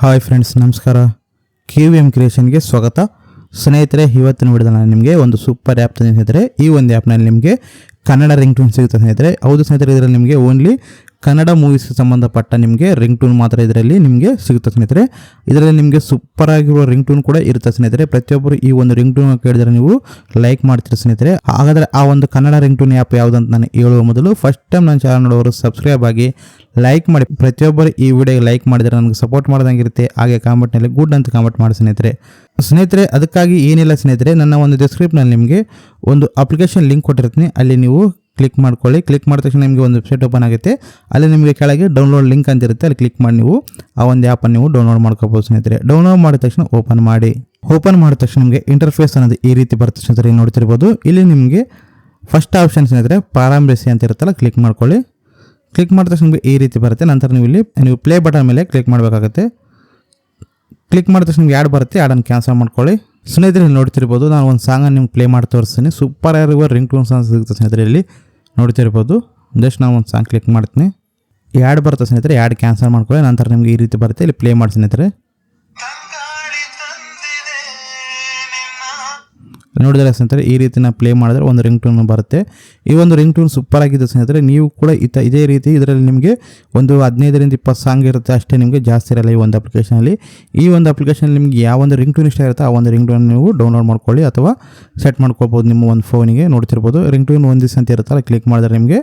Hi friends, ನಮಸ್ಕಾರ. K V M ಕ್ರಿಯೇಷನ್ಗೆ ಸ್ವಾಗತ. ಸ್ನೇಹಿತರೆ, ಇವತ್ತಿನ ವಿಡಿಯೋದಲ್ಲಿ ನಾನು ನಿಮಗೆ ಒಂದು ಸೂಪರ್ ಆ್ಯಪ್ ತಂದಿದ್ದರೆ ಈ ಒಂದು ಆ್ಯಪ್ನಲ್ಲಿ ನಿಮಗೆ ಕನ್ನಡ ರಿಂಗ್ ಟೂನ್ ಸಿಗುತ್ತೆ ಸ್ನೇಹಿತರೆ. ಹೌದು ಸ್ನೇಹಿತರೆ, ಇದರಲ್ಲಿ ನಿಮಗೆ ಓನ್ಲಿ ಕನ್ನಡ ಮೂವೀಸ್ ಸಂಬಂಧಪಟ್ಟ ನಿಮಗೆ ರಿಂಗ್ ಟೂನ್ ಮಾತ್ರ ಇದರಲ್ಲಿ ನಿಮಗೆ ಸಿಗುತ್ತೆ ಸ್ನೇಹಿತರೆ. ಇದರಲ್ಲಿ ನಿಮಗೆ ಸೂಪರ್ ಆಗಿರುವ ರಿಂಗ್ ಟೂನ್ ಕೂಡ ಇರುತ್ತೆ ಸ್ನೇಹಿತರೆ. ಪ್ರತಿಯೊಬ್ಬರು ಈ ಒಂದು ರಿಂಗ್ ಟೂನ್ ಕೇಳಿದರೆ ನೀವು ಲೈಕ್ ಮಾಡ್ತೀರಿ ಸ್ನೇಹಿತರೆ. ಹಾಗಾದರೆ ಆ ಒಂದು ಕನ್ನಡ ರಿಂಗ್ ಟೂನ್ ಆ್ಯಪ್ ಯಾವುದಂತ ನಾನು ಹೇಳುವ ಮೊದಲು ಫಸ್ಟ್ ಟೈಮ್ ನನ್ನ ಚಾನಲ್ ನೋಡೋರು ಸಬ್ಸ್ಕ್ರೈಬ್ ಆಗಿ ಲೈಕ್ ಮಾಡಿ. ಪ್ರತಿಯೊಬ್ಬರು ಈ ವಿಡಿಯೋಗೆ ಲೈಕ್ ಮಾಡಿದರೆ ನನಗೆ ಸಪೋರ್ಟ್ ಮಾಡ್ದಂಗಿರುತ್ತೆ. ಹಾಗೆ ಕಾಮೆಂಟ್ನಲ್ಲಿ ಗುಡ್ ಅಂತ ಕಾಮೆಂಟ್ ಮಾಡಿ ಸ್ನೇಹಿತರೆ. ಸ್ನೇಹಿತರೆ, ಅದಕ್ಕಾಗಿ ಏನಿಲ್ಲ ಸ್ನೇಹಿತರೆ, ನನ್ನ ಒಂದು ಡಿಸ್ಕ್ರಿಪ್ನಲ್ಲಿ ನಿಮಗೆ ಒಂದು ಅಪ್ಲಿಕೇಶನ್ ಲಿಂಕ್ ಕೊಟ್ಟಿರ್ತೀನಿ. ಅಲ್ಲಿ ನೀವು ಕ್ಲಿಕ್ ಮಾಡ್ಕೊಳ್ಳಿ. ಕ್ಲಿಕ್ ಮಾಡಿದ ತಕ್ಷಣ ನಿಮಗೆ ಒಂದು ವೆಬ್ಸೈಟ್ ಓಪನ್ ಆಗುತ್ತೆ ಅಲ್ಲಿ ನಿಮಗೆ ಕೆಳಗೆ ಡೌನ್ಲೋಡ್ ಲಿಂಕ್ ಅಂತ ಇರುತ್ತೆ. ಅಲ್ಲಿ ಕ್ಲಿಕ್ ಮಾಡಿ ನೀವು ಆ ಒಂದು ಆ್ಯಪನ್ನು ನೀವು ಡೌನ್ಲೋಡ್ ಮಾಡ್ಕೋಬೋದು ಸ್ನೇಹಿತರೆ. ಡೌನ್ಲೋಡ್ ಮಾಡಿದ ತಕ್ಷಣ ಓಪನ್ ಮಾಡಿ. ಓಪನ್ ಮಾಡಿದ ತಕ್ಷಣ ನಿಮಗೆ ಇಂಟರ್ಫೇಸ್ ಅನ್ನೋದು ಈ ರೀತಿ ಬರುತ್ತೆ ಸ್ನೇಹಿತರೆ. ನೋಡ್ತಿರ್ಬೋದು. ಇಲ್ಲಿ ನಿಮಗೆ ಫಸ್ಟ್ ಆಪ್ಷನ್ ಸ್ನೇಹಿತರೆ, ಪ್ರಾರಂಭಿಸಿ ಅಂತ ಇರುತ್ತಲ್ಲ ಕ್ಲಿಕ್ ಮಾಡ್ಕೊಳ್ಳಿ. ಕ್ಲಿಕ್ ಮಾಡಿದ ತಕ್ಷಣ ನಿಮಗೆ ಈ ರೀತಿ ಬರುತ್ತೆ. ನಂತರ ನೀವು ಇಲ್ಲಿ, ನೀವು ಪ್ಲೇ ಬಟನ್ ಮೇಲೆ ಕ್ಲಿಕ್ ಮಾಡಬೇಕಾಗುತ್ತೆ. ಕ್ಲಿಕ್ ಮಾಡಿದ ತಕ್ಷಣ ನಿಮ್ಗೆ ಆ್ಯಡ್ ಬರುತ್ತೆ? ಆ್ಯಡನ್ನು ಕ್ಯಾನ್ಸಲ್ ಮಾಡ್ಕೊಳ್ಳಿ. ಸ್ನೇಹಿತರೆ ನೋಡ್ತಿರ್ಬೋದು, ನಾನು ಒಂದು ಸಾಂಗನ್ನು ನಿಮ್ಗೆ ಪ್ಲೇ ಮಾಡಿ ತೋರಿಸ್ತೀನಿ. ಸೂಪರ್ ಆಗಿರುವ ರಿಂಗ್ ಟೂನ್ ಸಾಂಗ್ ಸಿಗುತ್ತೆ ಸ್ನೇಹಿತರೆ ಇಲ್ಲಿ. ನೋಡ್ತಿರ್ಬೋದು. ಜಸ್ಟ್ ನಾವು ಒಂದು ಸಾಂಗ್ ಕ್ಲಿಕ್ ಮಾಡ್ತೀನಿ. ಎರಡು ಬರುತ್ತೆ ಸ್ನೇಹಿತರೆ? ಎರಡು ಕ್ಯಾನ್ಸಲ್ ಮಾಡ್ಕೊಳ್ಳಿ, ನಂತರ ನಿಮಗೆ ಈ ರೀತಿ ಬರುತ್ತೆ. ಇಲ್ಲಿ ಪ್ಲೇ ಮಾಡಿ ಸ್ನೇಹಿತರೆ. ನೋಡಿದ್ರೆ ಸ್ನೇಹಿತರೆ, ಈ ರೀತಿ ನಾವು ಪ್ಲೇ ಮಾಡಿದ್ರೆ ಒಂದು ರಿಂಗ್ ಟೂನ್ ಬರುತ್ತೆ. ಈ ಒಂದು ರಿಂಗ್ ಟೂನ್ ಸೂಪರ್ ಆಗಿದೆ ಸ್ನೇಹಿತರೆ, ನೀವು ಕೂಡ ಇತ ಇದೇ ರೀತಿ ಇದರಲ್ಲಿ ನಿಮಗೆ ಒಂದು ಹದಿನೈದರಿಂದ ಇಪ್ಪತ್ತು ಸಾಂಗ್ ಇರುತ್ತೆ ಅಷ್ಟೇ ನಿಮಗೆ ಜಾಸ್ತಿ ಇರಲ್ಲ ಈ ಒಂದು ಅಪ್ಲಿಕೇಶನಲ್ಲಿ ಈ ಒಂದು ಅಪ್ಲಿಕೇಶನ್ ನಿಮಗೆ ಯಾವ ಒಂದು ರಿಂಗ್ ಟೂನ್ ಇಷ್ಟ ಇರುತ್ತೆ ಆ ಒಂದು ರಿಂಗ್ ಟೂನ್ ನೀವು ಡೌನ್ಲೋಡ್ ಮಾಡ್ಕೊಳ್ಳಿ ಅಥವಾ ಸೆಟ್ ಮಾಡ್ಕೊಳ್ಬೋದು ನಿಮ್ಮ ಒಂದು ಫೋನಿಗೆ ನೋಡ್ತಿರ್ಬೋದು ರಿಂಗ್ ಟೂನ್ ಒಂದು ದಿವಸ ಅಂತ ಇರುತ್ತಲ್ಲ ಕ್ಲಿಕ್ ಮಾಡಿದ್ರೆ ನಿಮಗೆ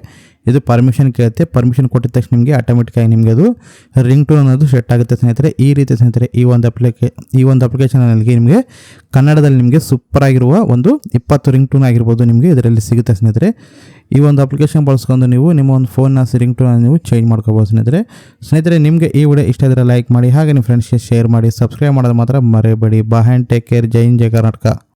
ಇದು ಪರ್ಮಿಷನ್ ಕೇಳುತ್ತೆ. ಪರ್ಮಿಷನ್ ಕೊಟ್ಟಿದ ತಕ್ಷಣ ನಿಮಗೆ ಆಟೋಮೆಟಿಕ್ಕಾಗಿ ನಿಮಗೆ ಅದು ರಿಂಗ್ ಟೋನ್ ಅನ್ನೋದು ಸೆಟ್ ಆಗುತ್ತೆ ಸ್ನೇಹಿತರೆ. ಈ ರೀತಿ ಸ್ನೇಹಿತರೆ, ಈ ಒಂದು ಅಪ್ಲಿಕೇ ಈ ಒಂದು ಅಪ್ಲಿಕೇಶನಲ್ಲಿ ನಿಮಗೆ ಕನ್ನಡದಲ್ಲಿ ನಿಮಗೆ ಸೂಪರ್ ಆಗಿರುವ ಒಂದು ಇಪ್ಪತ್ತು ರಿಂಗ್ ಟೋನ್ ಆಗಿರ್ಬೋದು ನಿಮಗೆ ಇದರಲ್ಲಿ ಸಿಗುತ್ತೆ ಸ್ನೇಹಿತರೆ. ಈ ಒಂದು ಅಪ್ಲಿಕೇಶನ್ ಬಳಸ್ಕೊಂಡು ನೀವು ನಿಮ್ಮ ಒಂದು ಫೋನ್ನ ರಿಂಗ್ ಟೋನ್ ನೀವು ಚೇಂಜ್ ಮಾಡ್ಕೋಬೋದು ಸ್ನೇಹಿತರೆ. ಸ್ನೇಹಿತರೆ, ನಿಮಗೆ ಈ ವಿಡಿಯೋ ಇಷ್ಟ ಇದ್ದರೆ ಲೈಕ್ ಮಾಡಿ, ಹಾಗೆ ನಿಮ್ಮ ಫ್ರೆಂಡ್ಸ್ಗೆ ಶೇರ್ ಮಾಡಿ ಸಬ್ಸ್ಕ್ರೈಬ್ ಮಾಡೋದು ಮಾತ್ರ ಮರೆಯಬೇಡಿ. ಬಾ ಹ್ಯಾಂಡ್ ಟೇಕ್ ಕೇರ್ ಜೈನ್ ಜೈ ಕರ್ನಾಟಕ.